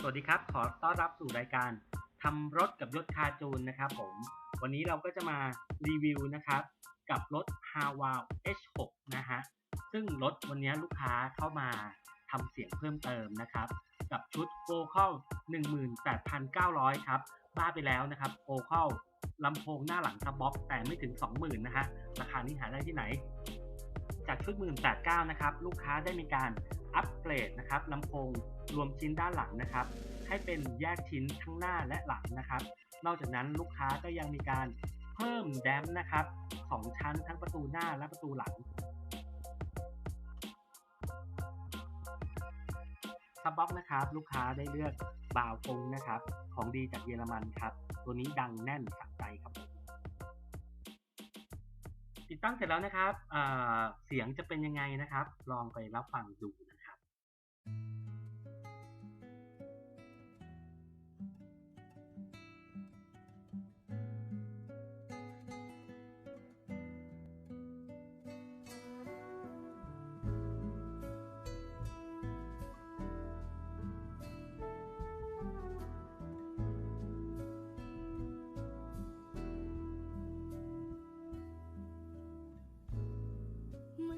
สวัสดีครับ ขอต้อนรับสู่รายการทำรถกับยศคาจูนนะครับผม วันนี้เราก็จะมารีวิวนะครับ กับรถ h a w a l H6 นะฮะ ซึ่งรถวันนี้ลูกค้าเข้ามาทำเสียงเพิ่มเติมนะครับ กับชุด Vocal 18,900 ครับ บ้าไปแล้วนะครับ Vocal ลำโพงหน้าหลังซับบ็อกแต่ไม่ถึง 20,000นะฮะ ราคานี้หาได้ที่ไหน จากชุด 18,900นะครับ ลูกค้าได้มีการอัปเกรดนะครับลำโพง รวมชิ้นด้านหลังนะครับ ให้เป็นแยกชิ้นทั้งหน้าและหลังนะครับ นอกจากนั้นลูกค้าก็ยังมีการเพิ่มแดมนะครับสองชั้นทั้งประตูหน้าและประตูหลังซับบ็อกนะครับ ลูกค้าได้เลือกบาวฟงนะครับ ของดีจากเยอรมันครับ ตัวนี้ดังแน่นสะใจครับติดตั้งเสร็จแล้วนะครับอ่าเสียงจะเป็นยังไงนะครับ ลองไปรับฟังดู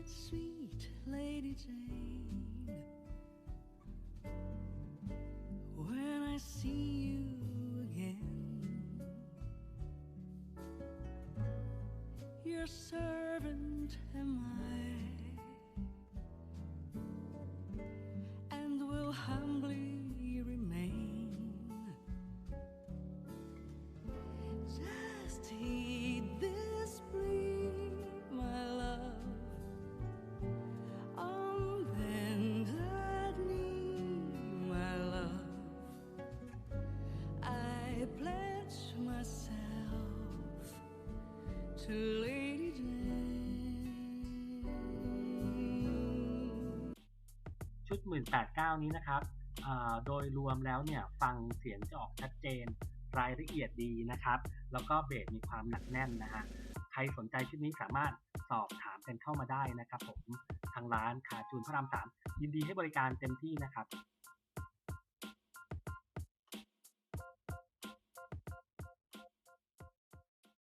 sweet Lady Jane. When I see you again, your servant am I, and will humbly to Lady Jane. ชุด 189 นี้นะครับ โดยรวมแล้วเนี่ยฟังเสียงจะออกชัดเจนรายละเอียดดีนะครับ แล้วก็เบสมีความหนักแน่นนะฮะใครสนใจชุดนี้สามารถสอบถามกันเข้ามาได้นะครับผมทางร้านขาจูนพระรามสามยินดีให้บริการเต็มที่นะครับ